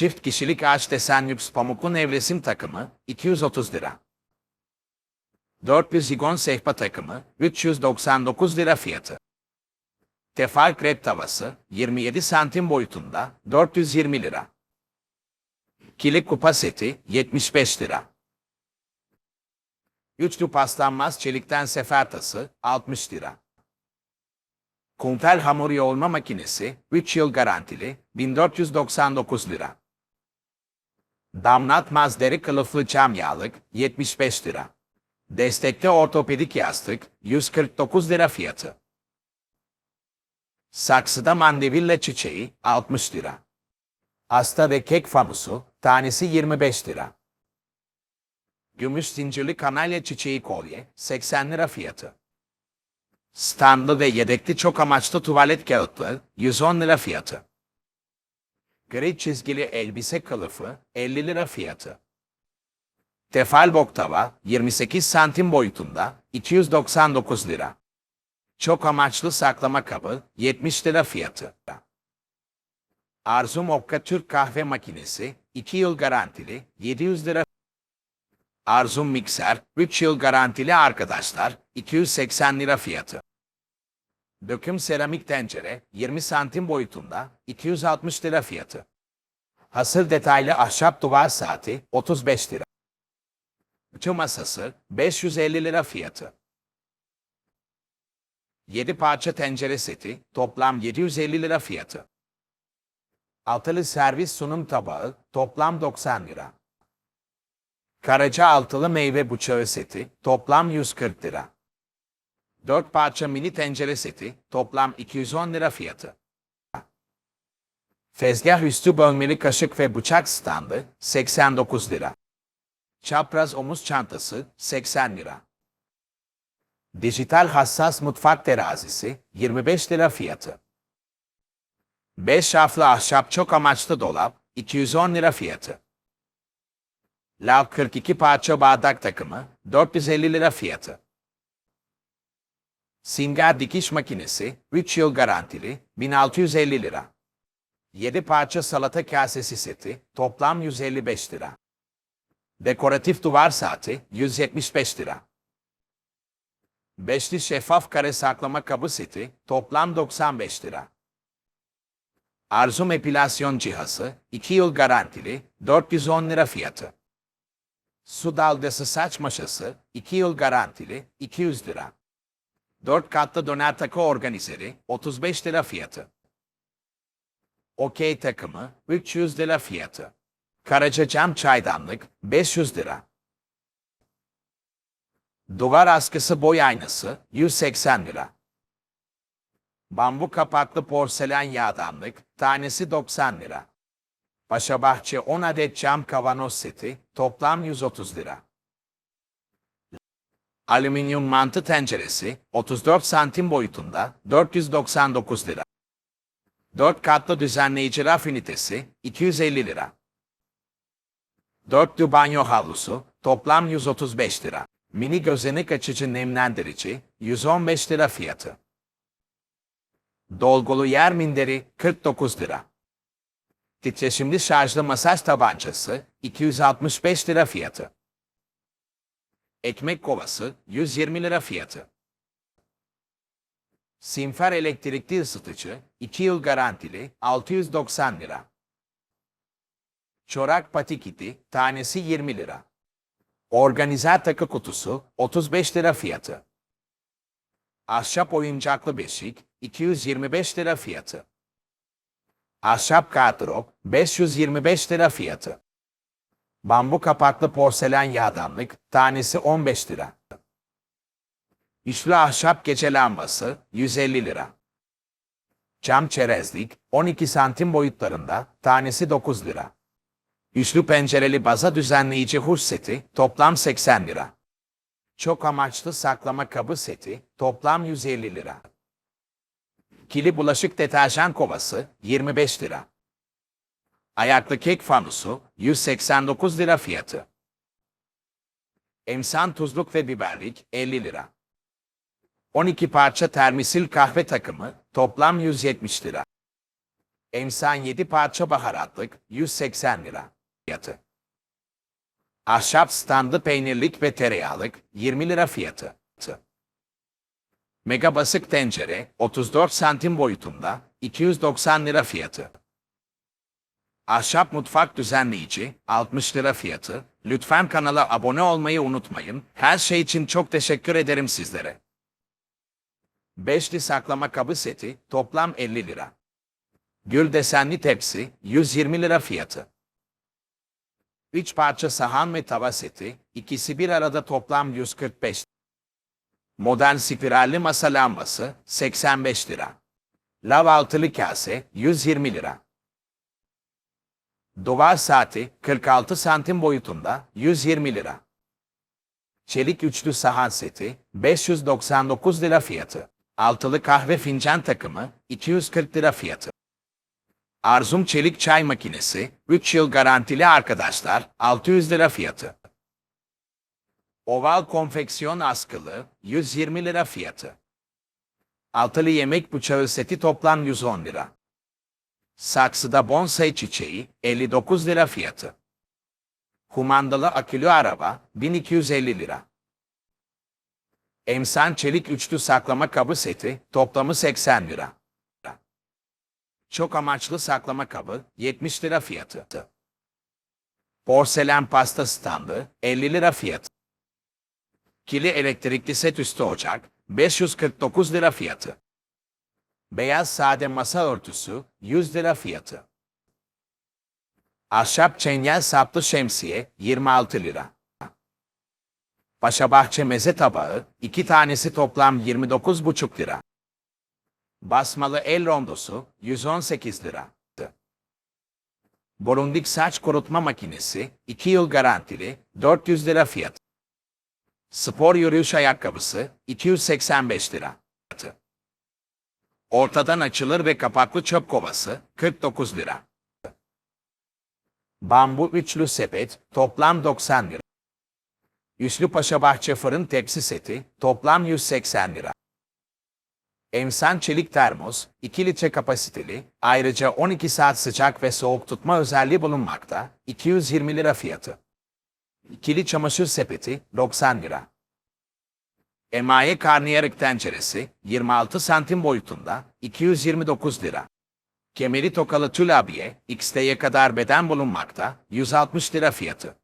Çift kişilik ağaç desen lüks pamuklu nevresim takımı 230 lira. 400 zigon sehpa takımı 399 lira fiyatı. Tefal krep tavası 27 santim boyutunda 420 lira. Kilit kupa seti 75 lira. Üçlü paslanmaz çelikten sefer tası 60 lira. Kuntel hamur yoğurma makinesi 3 yıl garantili 1499 lira. Damlatmaz deri kılıflı çam yağlık 75 lira. Destekte ortopedik yastık 149 lira fiyatı. Saksıda mandevilla çiçeği 60 lira. Asta ve kek famusu tanesi 25 lira. Gümüş zincirli kanalya çiçeği kolye 80 lira fiyatı. Standlı ve yedekli çok amaçlı tuvalet kağıtları 110 lira fiyatı. Gri çizgili elbise kılıfı 50 lira fiyatı. Tefal boktava 28 santim boyutunda 299 lira. Çok amaçlı saklama kabı 70 lira fiyatı. Arzu Mokka Türk kahve makinesi 2 yıl garantili 700 lira. Arzum mikser 3 yıl garantili arkadaşlar 280 lira fiyatı. Döküm seramik tencere 20 santim boyutunda 260 lira fiyatı. Hasır detaylı ahşap duvar saati 35 lira. Ütü masası 550 lira fiyatı. 7 parça tencere seti toplam 750 lira fiyatı. Altılı servis sunum tabağı toplam 90 lira. Karaca altılı meyve bıçağı seti toplam 140 lira. 4 parça mini tencere seti toplam 210 lira fiyatı. Tezgah üstü bölmeli kaşık ve bıçak standı 89 lira. Çapraz omuz çantası 80 lira. Dijital hassas mutfak terazisi 25 lira fiyatı. 5 şaflı ahşap çok amaçlı dolap 210 lira fiyatı. Lav 42 parça bardak takımı 450 lira fiyatı. Singer dikiş makinesi 3 yıl garantili 1650 lira. 7 parça salata kasesi seti toplam 155 lira. Dekoratif duvar saati 175 lira. Beşli şeffaf kare saklama kabı seti toplam 95 lira. Arzum epilasyon cihazı 2 yıl garantili 410 lira fiyatı. Su dalgası saç maşası 2 yıl garantili 200 lira. 4 katlı döner takı organizeri 35 lira fiyatı. Okey takımı 300 lira fiyatı. Karaca cam çaydanlık 500 lira. Duvar askısı boy aynası 180 lira. Bambu kapaklı porselen yağdanlık tanesi 90 lira. Paşabahçe 10 adet cam kavanoz seti toplam 130 lira. Alüminyum mantı tenceresi 34 santim boyutunda 499 lira. 4 katlı düzenleyici raf ünitesi 250 lira. Dörtlü banyo havlusu toplam 135 lira. Mini gözenek açıcı nemlendirici 115 lira fiyatı. Dolgulu yer minderi 49 lira. Titreşimli şarjlı masaj tabancası 265 lira fiyatı. Ekmek kovası 120 lira fiyatı. Simfer elektrikli ısıtıcı 2 yıl garantili 690 lira. Çorak patikiti tanesi 20 lira. Organizer takı kutusu 35 lira fiyatı. Ahşap oyuncaklı beşik 225 lira fiyatı. Ahşap gardırop 525 lira fiyatı. Bambu kapaklı porselen yağdanlık tanesi 15 lira. Üçlü ahşap gece lambası 150 lira. Cam çerezlik 12 santim boyutlarında tanesi 9 lira. Üçlü pencereli baza düzenleyici huş seti toplam 80 lira. Çok amaçlı saklama kabı seti toplam 150 lira. Kili bulaşık deterjan kovası 25 lira. Ayaklı kek fanusu 189 lira fiyatı. Emsan tuzluk ve biberlik 50 lira. 12 parça termisil kahve takımı toplam 170 lira. Emsan 7 parça baharatlık 180 lira. Fiyatı. Ahşap standı peynirlik ve tereyağlık 20 lira fiyatı. Mega basık tencere 34 santim boyutunda 290 lira fiyatı. Ahşap mutfak düzenleyici 60 lira fiyatı. Lütfen kanala abone olmayı unutmayın. Her şey için çok teşekkür ederim sizlere. Beşli saklama kabı seti toplam 50 lira. Gül desenli tepsi 120 lira fiyatı. 3 parça sahan ve tava seti, ikisi bir arada toplam 145. Modern spiralli masa lambası 85 lira. Lav altılı kase 120 lira. Duvar saati 46 santim boyutunda 120 lira. Çelik üçlü sahan seti 599 lira fiyatı. Altılı kahve fincan takımı 240 lira fiyatı. Arzum çelik çay makinesi 3 yıl garantili arkadaşlar 600 lira fiyatı. Oval konfeksiyon askılı 120 lira fiyatı. Altılı yemek bıçağı seti toplam 110 lira. Saksıda bonsai çiçeği 59 lira fiyatı. Kumandalı akülü araba 1250 lira. Emsan çelik üçlü saklama kabı seti toplamı 80 lira. Çok amaçlı saklama kabı 70 lira fiyatı. Porselen pasta standı 50 lira fiyatı. Kili elektrikli set üstü ocak 549 lira fiyatı. Beyaz sade masa örtüsü 100 lira fiyatı. Ahşap çengel saplı şemsiye 26 lira. Paşabahçe meze tabağı 2 tanesi toplam 29,5 lira. Basmalı el rondosu 118 lira. Borundik saç kurutma makinesi 2 yıl garantili 400 lira fiyat. Spor yürüyüş ayakkabısı 285 lira. Ortadan açılır ve kapaklı çöp kovası 49 lira. Bambu üçlü sepet toplam 90 lira. Üslü Paşabahçe fırın tepsi seti toplam 180 lira. Emsan çelik termos 2 litre kapasiteli ayrıca 12 saat sıcak ve soğuk tutma özelliği bulunmakta 220 lira fiyatı. İkili çamaşır sepeti 90 lira. Emaye karnıyarık tenceresi 26 santim boyutunda 229 lira. Kemeri tokalı tül abiye XT'ye kadar beden bulunmakta 160 lira fiyatı.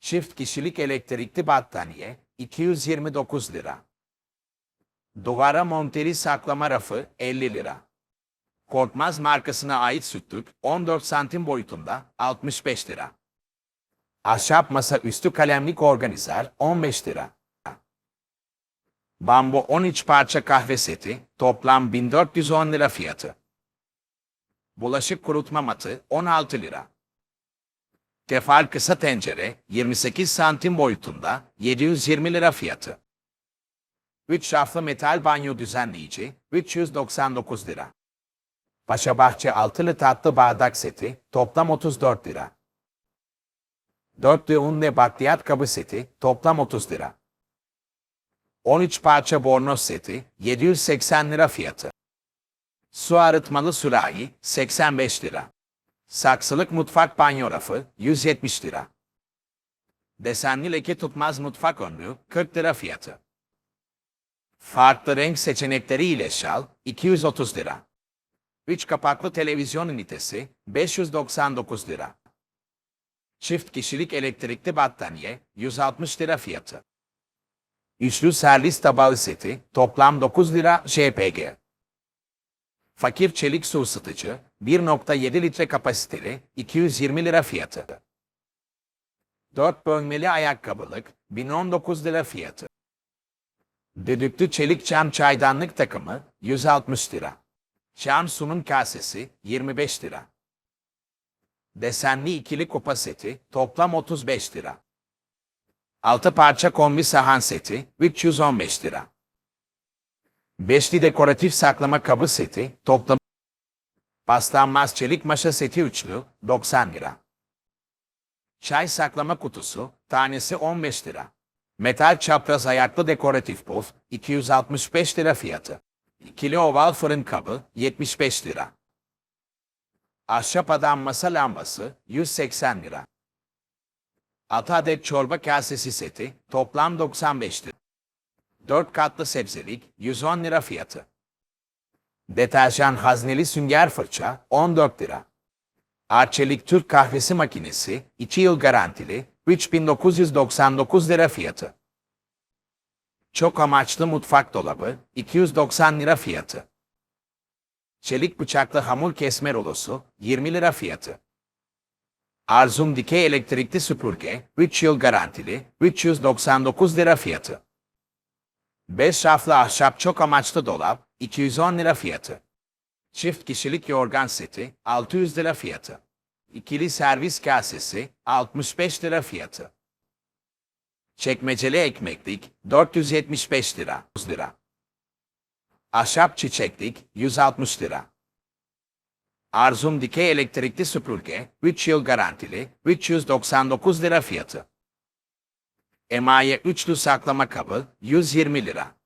Çift kişilik elektrikli battaniye 229 lira. Duvara monteli saklama rafı 50 lira. Korkmaz markasına ait sütlük 14 santim boyutunda 65 lira. Ahşap masa üstü kalemlik organizer 15 lira. Bambu 13 parça kahve seti toplam 1410 lira fiyatı. Bulaşık kurutma matı 16 lira. Tefal kısa tencere 28 santim boyutunda 720 lira fiyatı. 3 şaflı metal banyo düzenleyici 399 lira. Paşabahçe altılı tatlı bardak seti toplam 34 lira. Dörtlü un ve bakliyat kabı seti toplam 30 lira. 13 parça bornoz seti 780 lira fiyatı. Su arıtmalı sürahi 85 lira. Saksılık mutfak banyo rafı 170 lira. Desenli leke tutmaz mutfak önlüğü 40 lira fiyatı. Farklı renk seçenekleri ile şal 230 lira. 3 kapaklı televizyon ünitesi 599 lira. Çift kişilik elektrikli battaniye 160 lira fiyatı. Üçlü servis tabağı seti toplam 9 lira JPG. Fakir çelik su ısıtıcı 1.7 litre kapasiteli 220 lira fiyatı. 4 bölmeli ayakkabılık 1019 lira fiyatı. Düdüklü çelik çam çaydanlık takımı 160 lira. Çam sunum kasesi 25 lira. Desenli ikili kupa seti toplam 35 lira. 6 parça kombi sahan seti 315 lira. Beşli dekoratif saklama kabı seti toplam paslanmaz çelik maşa seti üçlü 90 lira. Çay saklama kutusu tanesi 15 lira. Metal çapraz ayaklı dekoratif puf 265 lira fiyatı. İkili oval fırın kabı 75 lira. Ahşap adanmasa lambası 180 lira. 6 adet çorba kasesi seti toplam 95 lira. 4 katlı sebzelik 110 lira fiyatı. Deterjan hazneli sünger fırça 14 lira. Arçelik Türk kahvesi makinesi 2 yıl garantili 3999 lira fiyatı. Çok amaçlı mutfak dolabı 290 lira fiyatı. Çelik bıçaklı hamur kesme rolosu 20 lira fiyatı. Arzum dikey elektrikli süpürge 3 yıl garantili 399 lira fiyatı. 5 raflı ahşap çok amaçlı dolap 210 lira fiyatı. Çift kişilik yorgan seti 600 lira fiyatı. İkili servis kasesi 65 lira fiyatı. Çekmeceli ekmeklik 475 lira. 100 lira. Ahşap çiçeklik 160 lira. Arzum dikey elektrikli süpürge 3 yıl garantili 399 lira fiyatı. Emaye üçlü saklama kabı 120 lira.